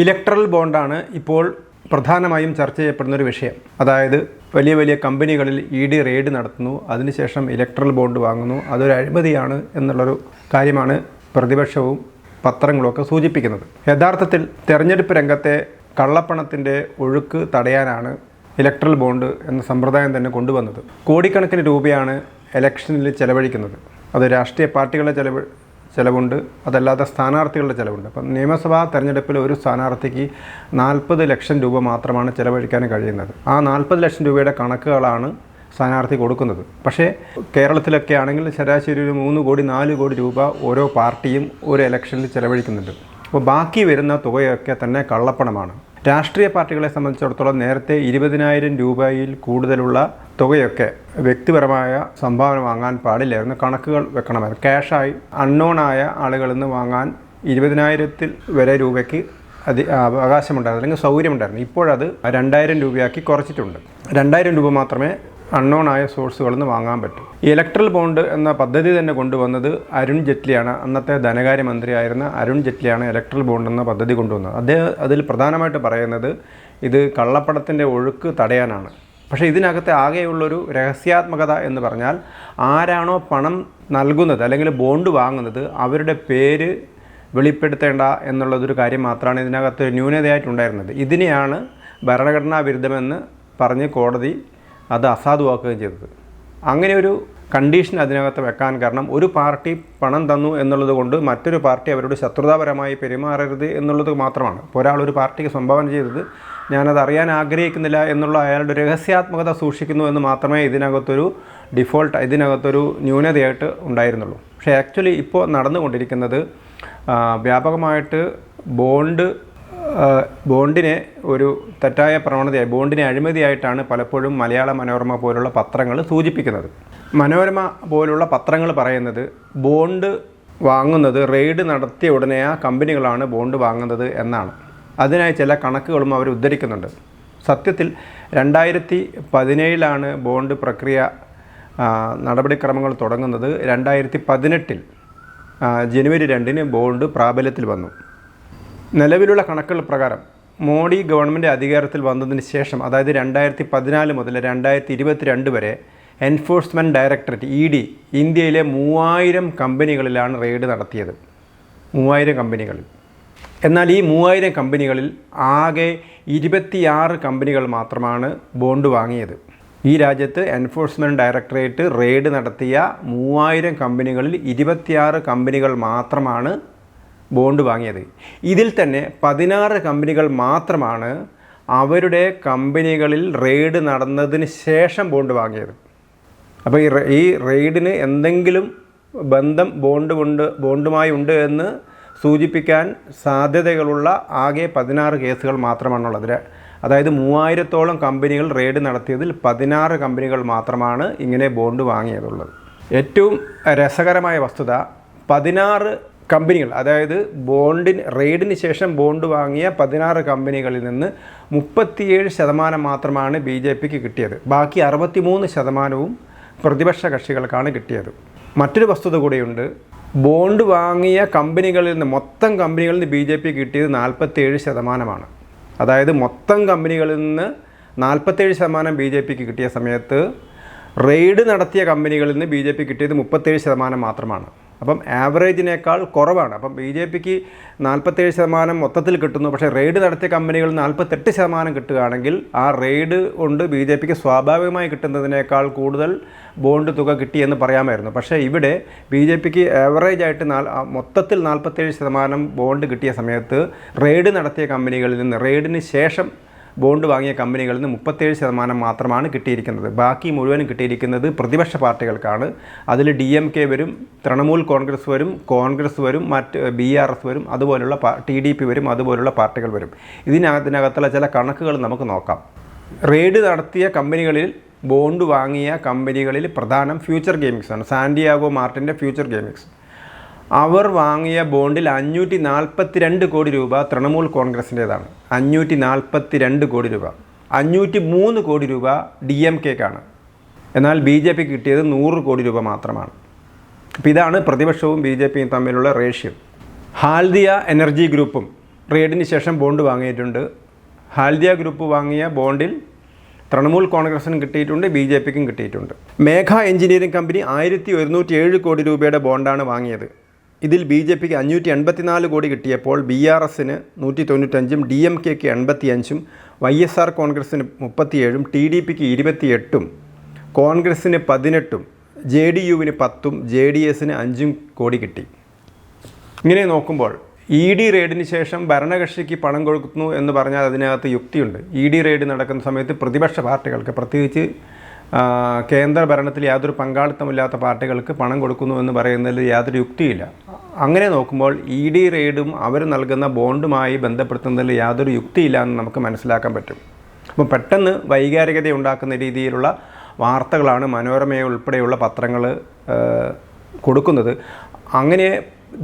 Electoral ബോണ്ടാണ് ഇപ്പോൾ പ്രധാനമായും ചർച്ച ചെയ്യപ്പെടുന്ന ഒരു വിഷയം. അതായത് വലിയ വലിയ കമ്പനികളിൽ ഇ ഡി റെയ്ഡ് നടത്തുന്നു അതിനുശേഷം ഇലക്ട്രൽ ബോണ്ട് വാങ്ങുന്നു അതൊരു അഴിമതിയാണ് എന്നുള്ളൊരു കാര്യമാണ് പ്രതിപക്ഷവും പത്രങ്ങളുമൊക്കെ സൂചിപ്പിക്കുന്നത്. യഥാർത്ഥത്തിൽ തെരഞ്ഞെടുപ്പ് രംഗത്തെ കള്ളപ്പണത്തിന്റെ ഒഴുക്ക് തടയാനാണ് ഇലക്ട്രൽ ബോണ്ട് എന്ന സമ്പ്രദായം തന്നെ കൊണ്ടുവന്നത്. കോടിക്കണക്കിന് രൂപയാണ് ഇലക്ഷനിൽ ചെലവഴിക്കുന്നത്. അത് രാഷ്ട്രീയ പാർട്ടികളെ ചെലവ് ചിലവുണ്ട്. അതല്ലാതെ സ്ഥാനാർത്ഥികളുടെ ചിലവുണ്ട്. അപ്പം നിയമസഭാ തെരഞ്ഞെടുപ്പിൽ ഒരു സ്ഥാനാർത്ഥിക്ക് നാൽപ്പത് ലക്ഷം രൂപ മാത്രമാണ് ചിലവഴിക്കാൻ കഴിയുന്നത്. ആ നാൽപ്പത് ലക്ഷം രൂപയുടെ കണക്കുകളാണ് സ്ഥാനാർത്ഥി കൊടുക്കുന്നത്. പക്ഷേ കേരളത്തിലൊക്കെ ആണെങ്കിൽ ശരാശരി ഒരു മൂന്ന് കോടി നാല് കോടി രൂപ ഓരോ പാർട്ടിയും ഒരു ഇലക്ഷനിൽ ചിലവഴിക്കുന്നുണ്ട്. അപ്പോൾ ബാക്കി വരുന്ന തുകയൊക്കെ തന്നെ കള്ളപ്പണമാണ്. രാഷ്ട്രീയ പാർട്ടികളെ സംബന്ധിച്ചിടത്തോളം നേരത്തെ ഇരുപതിനായിരം രൂപയിൽ കൂടുതലുള്ള തുകയൊക്കെ വ്യക്തിപരമായ സംഭാവന വാങ്ങാൻ പാടില്ലായിരുന്നു. കണക്കുകൾ വെക്കണമായിരുന്നു. ക്യാഷായി ആയ ആളുകളിൽ നിന്ന് വാങ്ങാൻ ഇരുപതിനായിരത്തിൽ വരെ രൂപയ്ക്ക് അതി അവകാശമുണ്ടായിരുന്നു. അല്ലെങ്കിൽ സൗകര്യമുണ്ടായിരുന്നു. ഇപ്പോഴത് രണ്ടായിരം രൂപയാക്കി കുറച്ചിട്ടുണ്ട്. രണ്ടായിരം രൂപ മാത്രമേ അൺനോൺ ആയ സോഴ്സുകളിൽ നിന്ന് വാങ്ങാൻ പറ്റും. ഇലക്ട്രൽ ബോണ്ട് എന്ന പദ്ധതി തന്നെ കൊണ്ടുവന്നത് അരുൺ ജെറ്റ്ലിയാണ്. അന്നത്തെ ധനകാര്യമന്ത്രിയായിരുന്ന അരുൺ ജെറ്റ്ലിയാണ് ഇലക്ട്രൽ ബോണ്ട് എന്ന പദ്ധതി കൊണ്ടുവന്നത്. അദ്ദേഹം അതിൽ പ്രധാനമായിട്ട് പറയുന്നത് ഇത് കള്ളപ്പണത്തിന്റെ ഒഴുക്ക് തടയാനാണ്. പക്ഷേ ഇതിനകത്തെ ആകെയുള്ളൊരു രഹസ്യാത്മകത എന്ന് പറഞ്ഞാൽ ആരാണോ പണം നൽകുന്നത് അല്ലെങ്കിൽ ബോണ്ട് വാങ്ങുന്നത് അവരുടെ പേര് വെളിപ്പെടുത്തേണ്ട എന്നുള്ളതൊരു കാര്യം മാത്രമാണ് ഇതിനകത്ത് ന്യൂനതയായിട്ടുണ്ടായിരുന്നത്. ഇതിനെയാണ് ഭരണഘടനാ വിരുദ്ധമെന്ന് പറഞ്ഞ് കോടതി അത് അസാധുവാക്കുകയും ചെയ്തത്. അങ്ങനെ ഒരു കണ്ടീഷൻ അതിനകത്ത് വെക്കാൻ കാരണം ഒരു പാർട്ടി പണം തന്നു എന്നുള്ളത് കൊണ്ട് മറ്റൊരു പാർട്ടി അവരോട് ശത്രുതാപരമായി പെരുമാറരുത് എന്നുള്ളത് മാത്രമാണ്. ഇപ്പോൾ ഒരു പാർട്ടിക്ക് സംഭാവന ചെയ്തത് ഞാനത് അറിയാൻ ആഗ്രഹിക്കുന്നില്ല എന്നുള്ള അയാളുടെ രഹസ്യാത്മകത സൂക്ഷിക്കുന്നു എന്ന് മാത്രമേ ഇതിനകത്തൊരു ഡിഫോൾട്ട് ഇതിനകത്തൊരു ന്യൂനതയായിട്ട് ഉണ്ടായിരുന്നുള്ളൂ. പക്ഷേ ആക്ച്വലി ഇപ്പോൾ നടന്നുകൊണ്ടിരിക്കുന്നത് വ്യാപകമായിട്ട് ബോണ്ട് ബോണ്ടിനെ ഒരു തെറ്റായ പ്രവണതയായി ബോണ്ടിനെ അഴിമതിയായിട്ടാണ് പലപ്പോഴും മലയാള മനോരമ പോലുള്ള പത്രങ്ങൾ സൂചിപ്പിക്കുന്നത്. മനോരമ പോലുള്ള പത്രങ്ങൾ പറയുന്നത് ബോണ്ട് വാങ്ങുന്നത് റെയ്ഡ് നടത്തിയ ഉടനെ ആ കമ്പനികളാണ് ബോണ്ട് വാങ്ങുന്നത് എന്നാണ്. അതിനായി ചില കണക്കുകളും അവർ ഉദ്ധരിക്കുന്നുണ്ട്. സത്യത്തിൽ രണ്ടായിരത്തി പതിനേഴിലാണ് ബോണ്ട് പ്രക്രിയ നടപടിക്രമങ്ങൾ തുടങ്ങുന്നത്. രണ്ടായിരത്തി പതിനെട്ടിൽ ജനുവരി രണ്ടിന് ബോണ്ട് പ്രാബല്യത്തിൽ വന്നു. നിലവിലുള്ള കണക്കുകൾ പ്രകാരം മോഡി ഗവൺമെന്റ് അധികാരത്തിൽ വന്നതിന് ശേഷം അതായത് രണ്ടായിരത്തി പതിനാല് മുതൽ രണ്ടായിരത്തി ഇരുപത്തിരണ്ട് വരെ എൻഫോഴ്സ്മെന്റ് ഡയറക്ടറേറ്റ് ഇ ഡി ഇന്ത്യയിലെ മൂവായിരം കമ്പനികളിലാണ് റെയ്ഡ് നടത്തിയത്. മൂവായിരം കമ്പനികളിൽ. എന്നാൽ ഈ മൂവായിരം കമ്പനികളിൽ ആകെ ഇരുപത്തിയാറ് കമ്പനികൾ മാത്രമാണ് ബോണ്ട് വാങ്ങിയത്. ഈ രാജ്യത്ത് എൻഫോഴ്സ്മെന്റ് ഡയറക്ടറേറ്റ് റെയ്ഡ് നടത്തിയ മൂവായിരം കമ്പനികളിൽ ഇരുപത്തിയാറ് കമ്പനികൾ മാത്രമാണ് ബോണ്ട് വാങ്ങിയത്. ഇതിൽ തന്നെ പതിനാറ് കമ്പനികൾ മാത്രമാണ് അവരുടെ കമ്പനികളിൽ റെയ്ഡ് നടന്നതിന് ശേഷം ബോണ്ട് വാങ്ങിയത്. അപ്പോൾ ഈ ഈ റെയ്ഡിന് എന്തെങ്കിലും ബന്ധം ബോണ്ട് കൊണ്ട് ബോണ്ടുമായി ഉണ്ട് എന്ന് സൂചിപ്പിക്കാൻ സാധ്യതകളുള്ള ആകെ പതിനാറ് കേസുകൾ മാത്രമാണുള്ളത്. അതായത് മൂവായിരത്തോളം കമ്പനികൾ റെയ്ഡ് നടത്തിയതിൽ പതിനാറ് കമ്പനികൾ മാത്രമാണ് ഇങ്ങനെ ബോണ്ട് വാങ്ങിയതുള്ളത്. ഏറ്റവും രസകരമായ വസ്തുത പതിനാറ് കമ്പനികൾ അതായത് ബോണ്ടിന് റെയ്ഡിന് ശേഷം ബോണ്ട് വാങ്ങിയ പതിനാറ് കമ്പനികളിൽ നിന്ന് മുപ്പത്തിയേഴ് ശതമാനം മാത്രമാണ് ബി ജെ പിക്ക് കിട്ടിയത്. ബാക്കി അറുപത്തിമൂന്ന് ശതമാനവും പ്രതിപക്ഷ കക്ഷികൾക്കാണ് കിട്ടിയത്. മറ്റൊരു വസ്തുത കൂടിയുണ്ട്. ബോണ്ട് വാങ്ങിയ കമ്പനികളിൽ നിന്ന് മൊത്തം കമ്പനികളിൽ നിന്ന് ബി ജെ പി കിട്ടിയത് നാൽപ്പത്തേഴ് ശതമാനമാണ്. അതായത് മൊത്തം കമ്പനികളിൽ നിന്ന് നാൽപ്പത്തേഴ് ശതമാനം ബി ജെ പിക്ക് കിട്ടിയ സമയത്ത് റെയ്ഡ് നടത്തിയ കമ്പനികളിൽ നിന്ന് ബി ജെ പി കിട്ടിയത് മുപ്പത്തേഴ് ശതമാനം മാത്രമാണ്. അപ്പം ആവറേജിനേക്കാൾ കുറവാണ്. അപ്പം ബി ജെ പിക്ക് നാൽപ്പത്തേഴ് ശതമാനം മൊത്തത്തിൽ കിട്ടുന്നു. പക്ഷേ റെയ്ഡ് നടത്തിയ കമ്പനികൾ നാൽപ്പത്തെട്ട് ശതമാനം കിട്ടുകയാണെങ്കിൽ ആ റെയ്ഡ് കൊണ്ട് ബി ജെ പിക്ക് സ്വാഭാവികമായി കിട്ടുന്നതിനേക്കാൾ കൂടുതൽ ബോണ്ട് തുക കിട്ടിയെന്ന് പറയാമായിരുന്നു. പക്ഷേ ഇവിടെ ബി ജെ പിക്ക് ആവറേജ് ആയിട്ട് മൊത്തത്തിൽ നാൽപ്പത്തേഴ് ശതമാനം ബോണ്ട് കിട്ടിയ സമയത്ത് റെയ്ഡ് നടത്തിയ കമ്പനികളിൽ നിന്ന് റെയ്ഡിന് ശേഷം ബോണ്ട് വാങ്ങിയ കമ്പനികളിൽ നിന്ന് മുപ്പത്തേഴ് ശതമാനം മാത്രമാണ് കിട്ടിയിരിക്കുന്നത്. ബാക്കി മുഴുവനും കിട്ടിയിരിക്കുന്നത് പ്രതിപക്ഷ പാർട്ടികൾക്കാണ്. അതിൽ ഡി എം കെ വരും തൃണമൂൽ കോൺഗ്രസ് വരും കോൺഗ്രസ് വരും മറ്റ് ബി ആർ എസ് വരും അതുപോലുള്ള ടി ഡി പി വരും അതുപോലുള്ള പാർട്ടികൾ വരും. ഇതിനകത്തിനകത്തുള്ള ചില കണക്കുകൾ നമുക്ക് നോക്കാം. റെയ്ഡ് നടത്തിയ കമ്പനികളിൽ ബോണ്ട് വാങ്ങിയ കമ്പനികളിൽ പ്രധാനം ഫ്യൂച്ചർ ഗെയിമിക്സ് ആണ്. സാൻഡിയാഗോ മാർട്ടിന്റെ ഫ്യൂച്ചർ ഗെയിമിങ്സ്. അവർ വാങ്ങിയ ബോണ്ടിൽ അഞ്ഞൂറ്റി നാൽപ്പത്തി രണ്ട് കോടി രൂപ തൃണമൂൽ കോൺഗ്രസിന്റേതാണ്. അഞ്ഞൂറ്റി നാൽപ്പത്തി രണ്ട് കോടി രൂപ. അഞ്ഞൂറ്റി മൂന്ന് കോടി രൂപ ഡി എം കെക്കാണ്. എന്നാൽ ബി ജെ പിക്ക് കിട്ടിയത് നൂറ് കോടി രൂപ മാത്രമാണ്. അപ്പോൾ ഇതാണ് പ്രതിപക്ഷവും ബി ജെ പിയും തമ്മിലുള്ള റേഷ്യം. ഹാൽദിയ എനർജി ഗ്രൂപ്പും റെയ്ഡിന് ശേഷം ബോണ്ട് വാങ്ങിയിട്ടുണ്ട്. ഹാൽദിയ ഗ്രൂപ്പ് വാങ്ങിയ ബോണ്ടിൽ തൃണമൂൽ കോൺഗ്രസിനും കിട്ടിയിട്ടുണ്ട് ബി ജെ പിക്കും കിട്ടിയിട്ടുണ്ട്. മേഘ എഞ്ചിനീയറിംഗ് കമ്പനി ആയിരത്തി ഒരുന്നൂറ്റി ഏഴ് കോടി രൂപയുടെ ബോണ്ടാണ് വാങ്ങിയത്. ഇതിൽ ബി ജെ പിക്ക് അഞ്ഞൂറ്റി എൺപത്തിനാല് കോടി കിട്ടിയപ്പോൾ ബി ആർ എസിന് നൂറ്റി തൊണ്ണൂറ്റഞ്ചും ഡി എം കെക്ക് എൺപത്തിയഞ്ചും വൈ എസ് ആർ കോൺഗ്രസിന് മുപ്പത്തിയേഴും ടി ഡി പിക്ക് ഇരുപത്തിയെട്ടും കോൺഗ്രസിന് പതിനെട്ടും ജെ ഡി യുവിന് പത്തും ജെ ഡി എസിന് അഞ്ചും കോടി കിട്ടി. ഇങ്ങനെ നോക്കുമ്പോൾ ഇ ഡി റെയ്ഡിന് ശേഷം ഭരണകക്ഷിക്ക് പണം കൊടുക്കുന്നു എന്ന് പറഞ്ഞാൽ അതിനകത്ത് യുക്തിയുണ്ട്. ഇ ഡി റെയ്ഡ് നടക്കുന്ന സമയത്ത് പ്രതിപക്ഷ പാർട്ടികൾക്ക് പ്രത്യേകിച്ച് കേന്ദ്ര ഭരണത്തിൽ യാതൊരു പങ്കാളിത്തമില്ലാത്ത പാർട്ടികൾക്ക് പണം കൊടുക്കുന്നു എന്ന് പറയുന്നതിൽ യാതൊരു യുക്തിയില്ല. അങ്ങനെ നോക്കുമ്പോൾ ഇ ഡി റെയ്ഡും അവർ നൽകുന്ന ബോണ്ടുമായി ബന്ധപ്പെടുത്തുന്നതിൽ യാതൊരു യുക്തിയില്ല എന്ന് നമുക്ക് മനസ്സിലാക്കാൻ പറ്റും. അപ്പോൾ പെട്ടെന്ന് വൈകാരികത ഉണ്ടാക്കുന്ന രീതിയിലുള്ള വാർത്തകളാണ് മനോരമയെ ഉൾപ്പെടെയുള്ള പത്രങ്ങൾ കൊടുക്കുന്നത്. അങ്ങനെ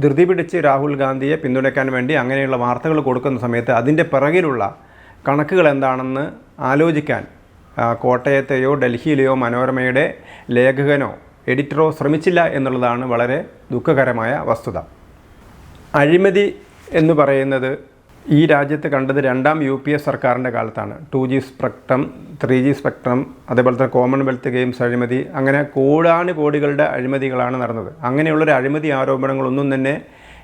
ധൃതി പിടിച്ച് രാഹുൽ ഗാന്ധിയെ പിന്തുണയ്ക്കാൻ വേണ്ടി അങ്ങനെയുള്ള വാർത്തകൾ കൊടുക്കുന്ന സമയത്ത് അതിന്റെ പിറകിലുള്ള കണക്കുകൾ എന്താണെന്ന് ആലോചിക്കാൻ കോട്ടയത്തെയോ ഡൽഹിയിലെയോ മനോരമയുടെ ലേഖകനോ എഡിറ്ററോ ശ്രമിച്ചില്ല എന്നുള്ളതാണ് വളരെ ദുഃഖകരമായ വസ്തുത. അഴിമതി എന്ന് പറയുന്നത് ഈ രാജ്യത്ത് കണ്ടത് രണ്ടാം യു പി എസ് സർക്കാരിന്റെ കാലത്താണ്. Two G spectrum three G spectrum അതേപോലെ തന്നെ കോമൺവെൽത്ത് ഗെയിംസ് അഴിമതി അങ്ങനെ കോടാനുകോടികളുടെ അഴിമതികളാണ് നടന്നത്. അങ്ങനെയുള്ളൊരു അഴിമതി ആരോപണങ്ങളൊന്നും തന്നെ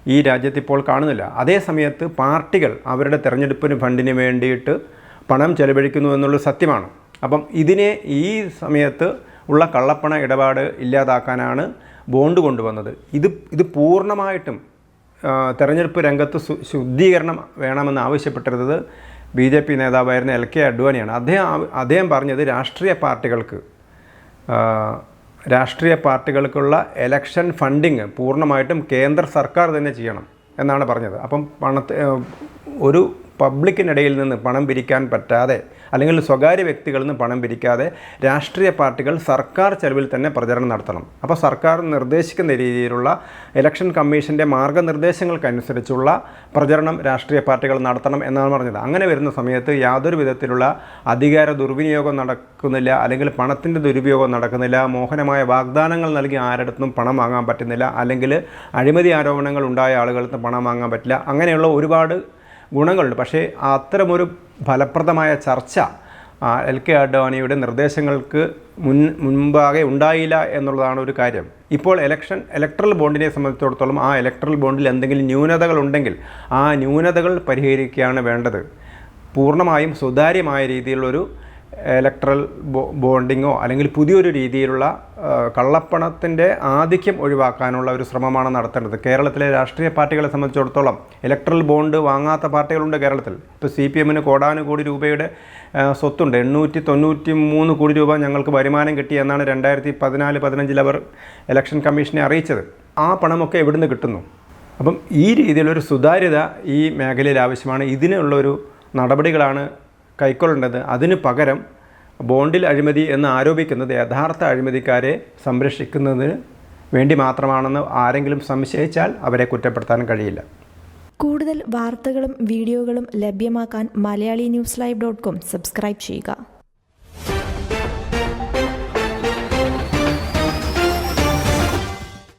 ഈ രാജ്യത്ത് ഇപ്പോൾ കാണുന്നില്ല. അതേ സമയത്ത് പാർട്ടികൾ അവരുടെ തെരഞ്ഞെടുപ്പിന് ഫണ്ടിന് വേണ്ടിയിട്ട് പണം ചെലവഴിക്കുന്നു എന്നുള്ളത് സത്യമാണ്. അപ്പം ഇതിനെ ഈ സമയത്ത് ഉള്ള കള്ളപ്പണ ഇടപാട് ഇല്ലാതാക്കാനാണ് ബോണ്ട് കൊണ്ടുവന്നത്. ഇത് ഇത് പൂർണമായിട്ടും തെരഞ്ഞെടുപ്പ് രംഗത്ത് ശുദ്ധീകരണം വേണമെന്ന് ആവശ്യപ്പെട്ടിരുന്നത് ബി ജെ പി നേതാവായിരുന്ന എൽ കെ അഡ്വാനിയാണ്. അദ്ദേഹം അദ്ദേഹം പറഞ്ഞത് രാഷ്ട്രീയ പാർട്ടികൾക്ക് രാഷ്ട്രീയ പാർട്ടികൾക്കുള്ള എലക്ഷൻ ഫണ്ടിങ് പൂർണമായിട്ടും കേന്ദ്ര സർക്കാർ തന്നെ ചെയ്യണം എന്നാണ് പറഞ്ഞത്. അപ്പം പണത്തെ ഒരു പബ്ലിക്കിനിടയിൽ നിന്ന് പണം പിരിക്കാൻ പറ്റാതെ അല്ലെങ്കിൽ സ്വകാര്യ വ്യക്തികളിൽ നിന്ന് പണം പിരിക്കാതെ രാഷ്ട്രീയ പാർട്ടികൾ സർക്കാർ ചെലവിൽ തന്നെ പ്രചരണം നടത്തണം. അപ്പോൾ സർക്കാർ നിർദ്ദേശിക്കുന്ന രീതിയിലുള്ള ഇലക്ഷൻ കമ്മീഷന്റെ മാർഗനിർദ്ദേശങ്ങൾക്കനുസരിച്ചുള്ള പ്രചരണം രാഷ്ട്രീയ പാർട്ടികൾ നടത്തണം എന്നാണ് പറഞ്ഞത്. അങ്ങനെ വരുന്ന സമയത്ത് യാതൊരു വിധത്തിലുള്ള അധികാര ദുർവിനിയോഗം നടക്കുന്നില്ല അല്ലെങ്കിൽ പണത്തിന്റെ ദുരുപയോഗം നടക്കുന്നില്ല മോഹനമായ വാഗ്ദാനങ്ങൾ നൽകി ആരുടെ പണം വാങ്ങാൻ പറ്റുന്നില്ല അല്ലെങ്കിൽ അഴിമതി ആരോപണങ്ങൾ ഉണ്ടായ ആളുകൾക്ക് പണം വാങ്ങാൻ പറ്റില്ല. അങ്ങനെയുള്ള ഒരുപാട് ഗുണങ്ങളുണ്ട്. പക്ഷേ അത്തരമൊരു ഫലപ്രദമായ ചർച്ച എൽ കെ അഡ്വാനിയുടെ നിർദ്ദേശങ്ങൾക്ക് മുൻ മുൻപാകെ ഉണ്ടായില്ല എന്നുള്ളതാണ് ഒരു കാര്യം. ഇപ്പോൾ ഇലക്ഷൻ ഇലക്ട്രൽ ബോണ്ടിനെ സംബന്ധിച്ചിടത്തോളം ആ ഇലക്ട്രൽ ബോണ്ടിൽ എന്തെങ്കിലും ന്യൂനതകൾ ഉണ്ടെങ്കിൽ ആ ന്യൂനതകൾ പരിഹരിക്കുകയാണ് വേണ്ടത്. പൂർണമായും സുതാര്യമായ രീതിയിലുള്ളൊരു ഇലക്ട്രൽ ബോണ്ടിങ്ങോ അല്ലെങ്കിൽ പുതിയൊരു രീതിയിലുള്ള കള്ളപ്പണത്തിന്റെ ആധിക്യം ഒഴിവാക്കാനുള്ള ഒരു ശ്രമമാണ് നടത്തേണ്ടത്. കേരളത്തിലെ രാഷ്ട്രീയ പാർട്ടികളെ സംബന്ധിച്ചിടത്തോളം ഇലക്ട്രൽ ബോണ്ട് വാങ്ങാത്ത പാർട്ടികളുണ്ട് കേരളത്തിൽ. ഇപ്പോൾ സി പി എമ്മിന് കോടാനുകോടി രൂപയുടെ സ്വത്തുണ്ട്. എണ്ണൂറ്റി തൊണ്ണൂറ്റി മൂന്ന് കോടി രൂപ ഞങ്ങൾക്ക് വരുമാനം കിട്ടി എന്നാണ് രണ്ടായിരത്തി പതിനാല് പതിനഞ്ചിൽ അവർ ഇലക്ഷൻ കമ്മീഷനെ അറിയിച്ചത്. ആ പണമൊക്കെ എവിടുന്ന് കിട്ടുന്നു? അപ്പം ഈ രീതിയിലൊരു സുതാര്യത ഈ മേഖലയിൽ ആവശ്യമാണ്. ഇതിനുള്ളൊരു നടപടികളാണ് കൈക്കൊള്ളേണ്ടത്. അതിന് പകരം ബോണ്ടിൽ അഴിമതി എന്ന് ആരോപിക്കുന്നത് യഥാർത്ഥ അഴിമതിക്കാരെ സംരക്ഷിക്കുന്നതിന് വേണ്ടി മാത്രമാണെന്ന് ആരെങ്കിലും സംശയിച്ചാൽ അവരെ കുറ്റപ്പെടുത്താൻ കഴിയില്ല. കൂടുതൽ വാർത്തകളും വീഡിയോകളും ലഭ്യമാക്കാൻ Malayali news live dot com subscribe ചെയ്യുക.